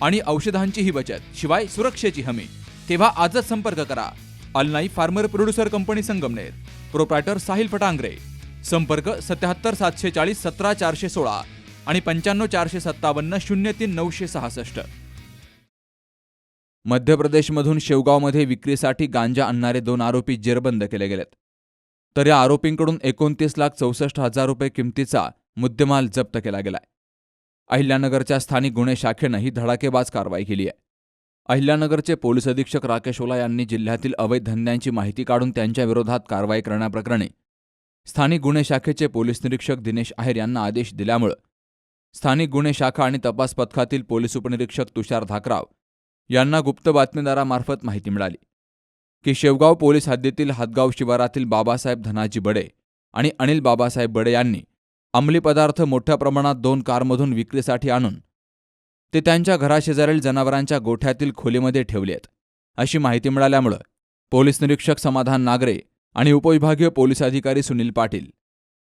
आणि औषधांचीही बचत शिवाय सुरक्षेची हमी. तेव्हा आजच संपर्क करा. अलनाई farmer producer company Sangamner. Proprietor Sahil Fatangare. संपर्क सत्याहत्तर सातशे चाळीस सतरा चारशे सोळा आणि पंच्याण्णव चारशे सत्तावन्न शून्य तीन नऊशे सहासष्ट. मध्य प्रदेशमधून शेवगावमध्ये विक्रीसाठी गांजा आणणारे दोन आरोपी जेरबंद केले गेलेत. तर या आरोपींकडून एकोणतीस लाख चौसष्ट हजार रुपये किमतीचा मुद्देमाल जप्त केला गेलाय. अहिल्यानगरच्या स्थानिक गुन्हे शाखेनं ही धडाकेबाज कारवाई केली आहे. अहिल्यानगरचे पोलीस अधीक्षक राकेश ओला यांनी जिल्ह्यातील अवैध धंद्यांची माहिती काढून त्यांच्याविरोधात कारवाई करण्याप्रकरणी स्थानिक गुन्हे शाखेचे पोलीस निरीक्षक दिनेश आहेर यांना आदेश दिल्यामुळं स्थानिक गुन्हे शाखा आणि तपास पथकातील पोलीस उपनिरीक्षक तुषार धाकराव यांना गुप्त बातमीदारामार्फत माहिती मिळाली. की शेवगाव पोलीस हद्दीतील हदगाव शिवारातील बाबासाहेब धनाजी बडे आणि अनिल बाबासाहेब बडे यांनी अंमली पदार्थ मोठ्या प्रमाणात दोन कारमधून विक्रीसाठी आणून ते त्यांच्या घराशेजारील जनावरांच्या गोठ्यातील खोलीमध्ये ठेवलेत अशी माहिती मिळाल्यामुळं पोलीस निरीक्षक समाधान नागरे आणि उपविभागीय पोलीस अधिकारी सुनील पाटील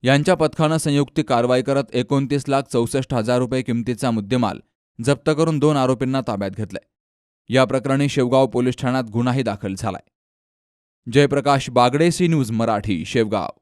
यांच्या पथकानं संयुक्त कारवाई करत एकोणतीस लाख चौसष्ट हजार रुपये किमतीचा मुद्देमाल जप्त करून दोन आरोपींना ताब्यात घेतलंय. या प्रकरणी शेवगाव पोलीस ठाण्यात गुन्हाही दाखल झालाय. Jayprakash Bagde C news Marathi Shevgaon.